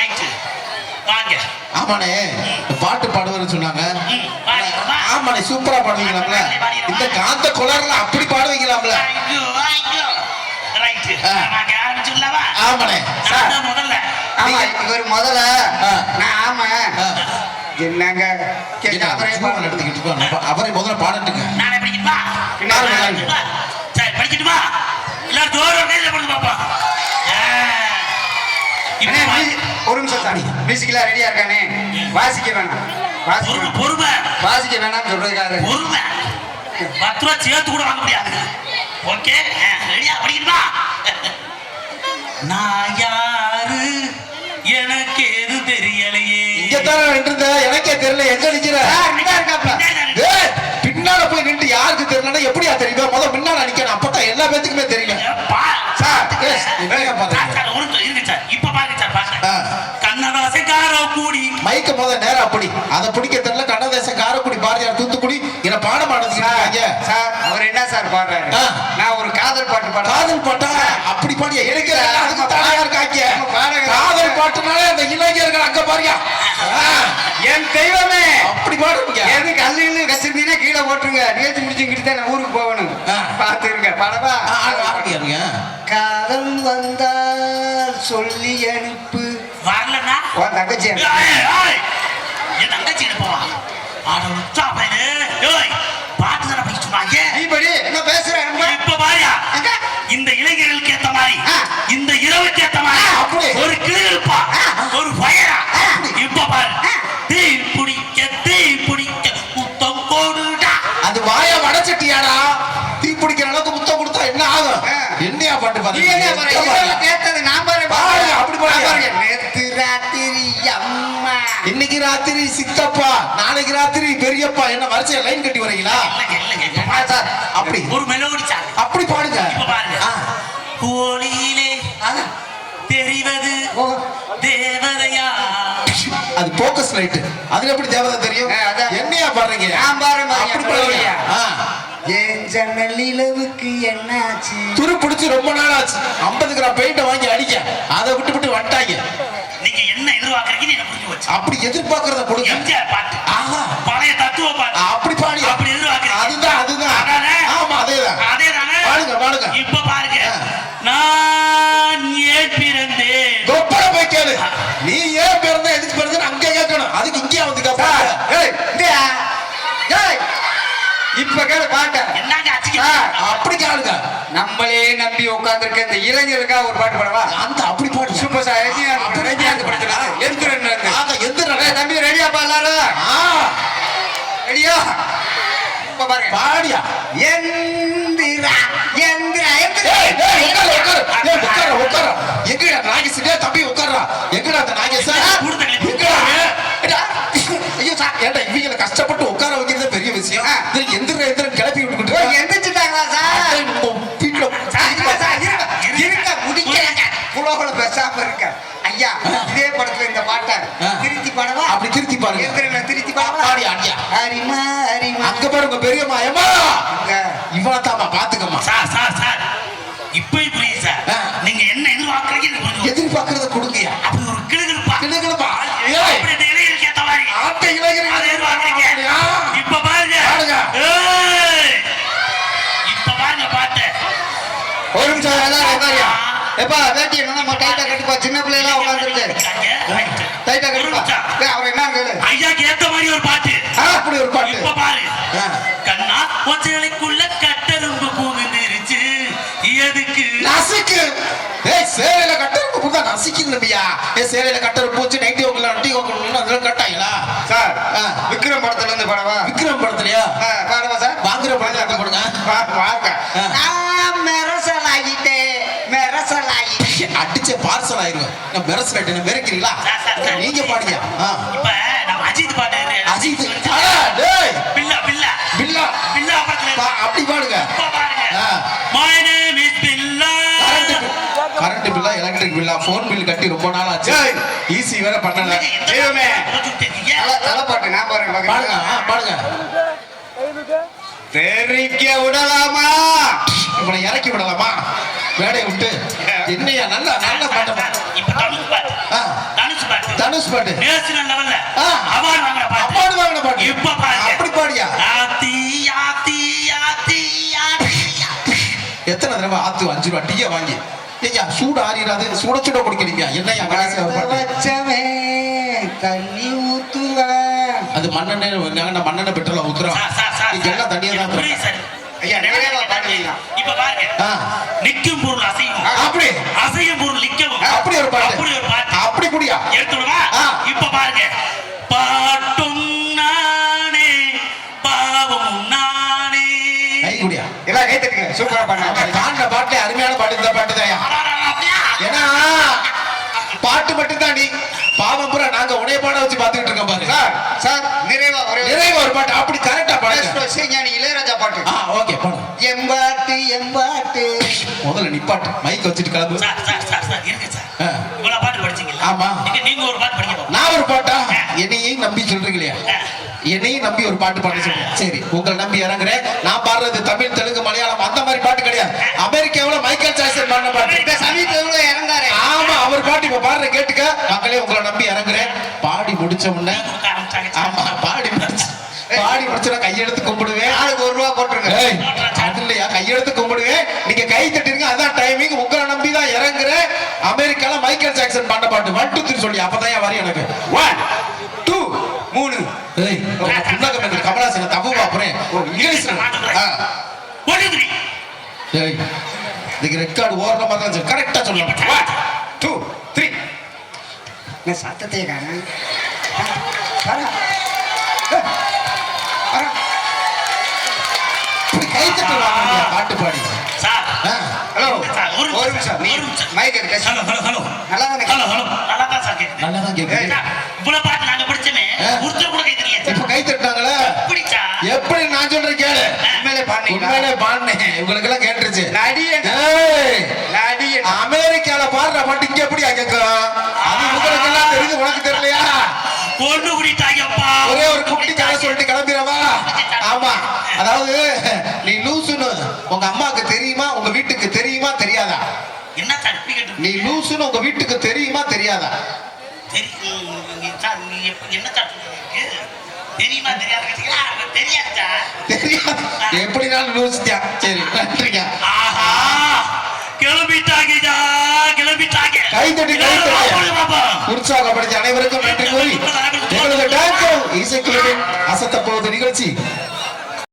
Right வாங்க. ஆமாண்ணே பாட்டு பாடுவாருன்னு சொன்னாங்க. ஆமாண்ணே சூப்பரா பாடுவீங்களாம்ல. இந்த காந்த குளர்ல அப்படி பாடுவீங்களாம்ல? ஆமாண்ணே முதல்ல. ஆமா இவர் முதல்ல. நான் ஆமா. என்னங்க. அவரை முதல்ல பாடட்டுங்க நானே படிக்கட்டுமா? பின்னாடி நானே வாங்க. படிக்கட்டுமா? சரி, படிக்கட்டுமா? எல்லாரும் ஜோரா கையில கொடுங்க பாப்போம். ஆ. இப்போ அண்ணே, வாங்க. மியூ- ஒரு நிமிஷம் சார் மியூசிக்கெல்லாம் ரெடியா இருக்கானே? வாசிக்க வேணாம். வாசிக்க பொறுமை, வாசிக்க வேணாம் சொல்றதுக்காக. பொறுமை. பத்து ரூபா சேர்த்து கூட வாங்க முடியாது. ஓகே? ரெடியா படிக்கட்டுமா? நான் யாரு? எனக்கு எது தெரியலையே. இங்கத்தானே நின்று எனக்கே தெரியல. எங்க நிக்கிற? பின்னால போய் நின்று யாருக்கு தெரியலன்னா எப்படியா தெரியும் முத முன்னால நிக்கணும். அப்பதான் எல்லா பேத்துக்குமே ஏப்பா, சார், கண்ணதாசக்கார கூடி மைக்க முத நேரா அப்படி அதை பிடிக்க தெரியல கண்ணதேசம் காரக்குடி பாரதியார் தூத்துக்குடி என்ன பாடம் ஆடுறாங்க சார் அவர் என்ன சார் பாடுறாரு. நான் ஒரு காதல் பாட்டு பாடுறேன். காதல் பாட்டா? அப்படி பாடிய? இளைஞர்கள் அதுக்கு தடையா இருக்காங்க. காதல் பாட்டுனாலே அந்த இளைஞர்கள் அங்க பாருங்க. என் தெய்வமே. அப்படி பாடுறீங்க எது கல்லு கச்சிருந்தீங்கன்னா கீழே போட்டுருங்க. நிகழ்ச்சி முடிச்சுக்கிட்டு தான் நான் ஊருக்கு போகணும். பார்த்துருங்க படவா. காதல் வந்தால் சொல்லி அனுப்பு. உன் தங்கச்சி. என் தங்கச்சி போவா ஆட உச்சா பையனு. ஏய் பாட்டு தானே படிக்க சொன்னாங்க? நீ படி என்ன பேசுறேன் இப்ப பாரியா? இந்த இளைஞர்களுக்கு ஏத்த மாதிரி. இந்த இரவுக்கு ஏத்த மாதிரி. ஒரு கிளி இருப்பா. ஒரு பயரா இப்ப பாரு. தீ பிடிக்க தீ பிடிக்க முத்தம் போடுடா அது வாய வடச்சட்டியாடா? தீ பிடிக்கிற அளவுக்கு முத்தம் கொடுத்தா என்ன ஆகும். என்னையா பாட்டு பாரு கேட்டது ராத்திரி சித்தப்பா நாளைக்கு ராத்திரி பெரியப்பா. என்ன வரிசையா லைன் கட்டி வரீங்களா. சார், அப்படி. ஒரு மெலோடி அப்படி பாடுங்க. கோழியிலே. தெரிவது தேவதையா? அது போக்கஸ் லைட் அதுல எப்படி தேவதை தெரியும். என்னையா பாடுறீங்க? நான் பாருங்க, அப்படி? ஆ. என் ஜன்னல் நிலவுக்கு என்னாச்சு? துரு பிடிச்சு ரொம்ப நாள் ஆச்சு ஐம்பது கிராம் பெயிண்ட வாங்கி அடிக்க அதை விட்டு விட்டு வந்துட்டாங்க நீங்க என்ன எதிர்பார்க்கறீங்கன்னு எனக்கு புரிஞ்சு போச்சு அப்படி எதிர்பார்க்கறத கொடுங்க. எம்ஜிஆர் பாட்டு. ஆஹா. பழைய தத்துவ பாட்டு. அப்படி பாடி அப்படி எதிர்பார்க்கறீங்க. அதுதான் அதுதான்? ஆமா அதேதான். அதேதானே? பாடுங்க பாடுங்க. இப்ப பாருங்க. நான் ஏன் பிறந்தேன்? கொப்பரை போய் கேளு. நீ ஏன் பிறந்த எதுக்கு பிறந்த அங்க கேட்கணும். அதுக்கு இங்கே வந்து கேட்பாங்க ஏய், இங்கயா? ஏய், இப்ப கேளு பாட்ட. என்னங்க அப்படி கேளுங்க. நம்மளே நம்பி உட்கார்ந்திருக்க இந்த இளைஞருக்காக ஒரு பாட்டு பாடவா? அந்த அப்படி பாடு. சூப்பர் சார் ரஜினிகாந்த் ரஜினிகாந்த் படத்துல எந்திரன் இருந்து. ஆக எந்த ஏய், தம்பி ரெடியாப்பா எல்லாரும் ஆ ரெடியா இப்ப பாருங்க. பாடியா? எந்திரா எந்திரா உட்காரு உட்காரு. உட்காரு உட்காரு. எங்கடா நாகேஷ் தம்பி உட்காருடா எங்கடா அந்த நாகேஷ் ஐயோ சார் ஏன்டா இவங்கள கஷ்டப்பட்டு உட்கார வைக்கிறதே பெரிய விஷயம். எந்திர எந்திர கிளப்பி விட்டுக்கிட்டு எந்திரிச்சிட்டாங்களா சார். இருங்க, முடிக்கலைங்க. புலோகல பேசாம இருக்க ஐயா இதே படத்துல இந்த பாட்டை. திருத்தி பாடவா? அப்படி திருத்தி எந்திரனை திருத்தி பாடவா? ஹரிமா அங்க பாருங்க பெரியம்மா ஏமா. இவனத்தாமா பாத்துக்கம்மா சார் சார் சார் இப்ப புரியுது சார். நீங்க என்ன போச்சு. எதிர்பார்க்கறத கொடுங்கயா அப்படி ஒரு கிளுகிழுப்பா? ஏய். அப்படி இளைஞருக்கு ஏத்த மாதிரி ஆட்ட இளைஞர்கள் அதை எதிர்பார்க்கறீங்க? இப்ப பாருங்க பாருங்க. இப்ப பாருங்க பாட்டு ஒரு நிமிஷம் எல்லாரும் உட்காரியா எப்பா வேட்டி என்ன டைட்டா கட்டுப்பா சின்ன பிள்ளைலாம் உட்காந்துருக்கு டைட்டா கட்டுப்பா. ஏய், அவர் என்ன கேளு ஐயாக்கு ஏத்த மாதிரி ஒரு பாட்டு. ஆ, அப்படி ஒரு பாட்டு. இப்ப பாரு. கண்ணா ஒச்சலைக்குள்ள கட்டெரும்பு புகுந்துருச்சு எதுக்கு? நசுக்கு. ஏய் சேலையில கட்டருக்கு புதா நசிக்குதும்பியா ஏய் சேலையில கட்டரு பூச்சி நைட்டி ஓக்கல நட்டி ஓக்கல அதெல்லாம் கட்டாங்களா சார். விக்ரம் படத்துல இருந்து பாடவா? விக்ரம் படத்துலயா? பாடவா சார்? வாங்குற படத்துல போடுங்க. வா- அடிச்ச பார்சல் ஆயிருவேன் நான் பெரஸ் கட்டின மிரக்கிறீங்களா. நீங்க பாடுங்க. இப்ப நம்ம அஜித் பாட்டு அஜித். பில்லா பில்லா. பில்லா. பில்லா படத்துல அப்படி பாடுங்க. கரண்ட் கரண்ட் பில்லா எலக்ட்ரிக் பில்லா போன் பில் கட்டி ரொம்ப நாள் ஆச்சு. ஏய். ஈஸி வேற பண்ணல. தெய்வமே. தலை பாட்டு நான் பாருங்க. பாடுங்க. தெரிக்க விடலாமா? இவனை இறக்கி விடலாமா? வேலையை விட்டு. என்னையா நல்ல நல்ல பாட்டமா இப்ப தனுஷ் பாட்டு. தனுஷ் பாட்டு. தனுஷ் பாட்டு. நேஷனல் லெவல்ல. அவார்டு வாங்குற பாட்டு. அப்பாடு வாங்கின பாட்டு. இப்ப பாருங்க. அப்படி பாடியா? ஆத்தி ஆத்தி ஆத்தி ஆத்தி. எத்தனை தடவை ஆத்து அஞ்சு ரூபா டீயை வாங்கி? ஐயா சூடு ஆறிடாது சுட சுட குடிக்கிறீங்க என்னையா பாட்டு? வச்சவன் தண்ணி ஊத்துவேன். அது மண்ணெண்ணெய் நாங்க மண்ணெண்ணெய் பெட்ரோல ஊத்துறோம். எல்லாம் தனியா தான். ஐயா, பாடுவீங்களா? இப்ப பாருங்க. நிக்கும் பொருள் சூப்பரா பாட்டுல அருமையான பாட்டு இந்த பாட்டு தான். ஏன்னா பாட்டு மட்டும் தான் நீ. பாவம் பூரா நாங்க உடைய பாட வச்சு பாத்துக்கிட்டு இருக்கோம் பாரு. சார் சார் நிறைவா ஒரே பாட்டு. அப்படி கரெக்டா of இசைஞானி இளையராஜா பாட்டு. ஆ ஓகே பாடு எம்பாட்டு எம்பாட்டு முதல்ல நிப்பாட்டு மைக் வச்சுட்டு கிளம்பு. சார் சார் சார் சார் இருங்க சார். இவ்வளவு பாட்டு படிச்சீங்களா ஆமா. நீங்க நீங்க ஒரு பாட்டு படிக்க போங்க. நான் ஒரு பாட்டா? என்னையும் நம்பி சொல்றீங்களே என்னையும் நம்பி ஒரு பாட்டு பாட சொல்றேன் சரி உங்களை நம்பி இறங்குறேன். நான் பாடுறது தமிழ் தெலுங்கு மலையாளம் அந்த மாதிரி பாட்டு கிடையாது அமெரிக்காவுல மைக்கேல் ஜாக்சன் பாடின பாட்டு இந்த சமீபத்தில் இறந்தாரு ஆமா அவர் பாட்டு இப்ப பாடுற கேட்டுக்க மக்களே உங்களை நம்பி இறங்குறேன் பாடி முடிச்ச உடனே. ஆமா பாடி முடிச்சு பாடி முடிச்சா கையெடுத்து கும்பிடுவேன் ஆளுக்கு ஒரு ரூபா போட்டுருங்க. அது இல்லையா? கையெடுத்து கும்பிடுவேன் நீங்க கை தட்டிருங்க. அதான் டைமிங் உங்களை நம்பி தான் இறங்குறேன் அமெரிக்கால மைக்கேல் ஜாக்சன் பாடின பாட்டு. ஒன் டூ த்ரீ சொல்லி. அப்பதான் என் வரி எனக்கு. ஒன் டூ மூணு. கமலாசன தப்பு பாப்புறேன் இங்கிலீஷ்ல. ஆ. One, two, three. ஏய் இதுக்கு ரெக்கார்டு ஓடுற மாதிரி தான் கரெக்டா சொல்லணும் ஒன் டூ த்ரீ நான் சத்தத்தையே காணேன் வரா வரா இப்படி கை தட்டு வாங்குறீங்க பாட்டு பாடி. சார். ஆ. ஹலோ. சார், ஒரு ஒரு நிமிஷம், நிமிஷம் நீ ஒரு நிமிஷம். Mike test hello hello hello. நல்லா தானே ஹலோ ஹலோ. நல்லா தான் சார் கேக்குது. நல்லா தான் கேக்குது. சார், இவ்வளவு பாட்டு நாங்க படிச்சோமே ஆ. ஒருத்தர் கூட கேட்கறீங்க இப்ப கை தட்டினாங்களே? பிடிச்சா எப்படி நான் சொல்றேன் கேளு. உண்மையிலே பாடுனீங்களா? உண்மையிலே பாடினேன். உங்களுக்கு எல்லாம் கேட்டுருச்சு. நடிகன். நடிகன். அமெரிக்கால பாடுற பாட்டு இங்க எப்படி கேட்கும்? அது உங்களுக்கு எல்லாம் தெரியுது உனக்கு தெரியலையா? பொண்ணு குடிட்டாங்கப்பா ஒரே ஒரு குட்டி கதை சொல்லிட்டு கிளம்பிடவா ஆமா. அதாவது நீ லூசுன்னு உங்க அம்மாவுக்கு தெரியுமா உங்க வீட்டுக்கு தெரியுமா தெரியாதா? என்ன சார் இப்படி கேட்டு நீ லூசுன்னு உங்க வீட்டுக்கு தெரியுமா தெரியாதா? தெரியும். தெரியாது தெரியாது எப்படினாலும் லூசுத்தியா சரி நன்றிங்க. ஆஹா. கிளம்பிட்டாங்கய்யா கிளம்பிட்டாங்க கை தட்டி, கை தட்டி. உற்சாகப்படுத்தி அனைவருக்கும் நன்றி கூறி எங்களது இசைக்குழுவின் அசத்த போவது நிகழ்ச்சி.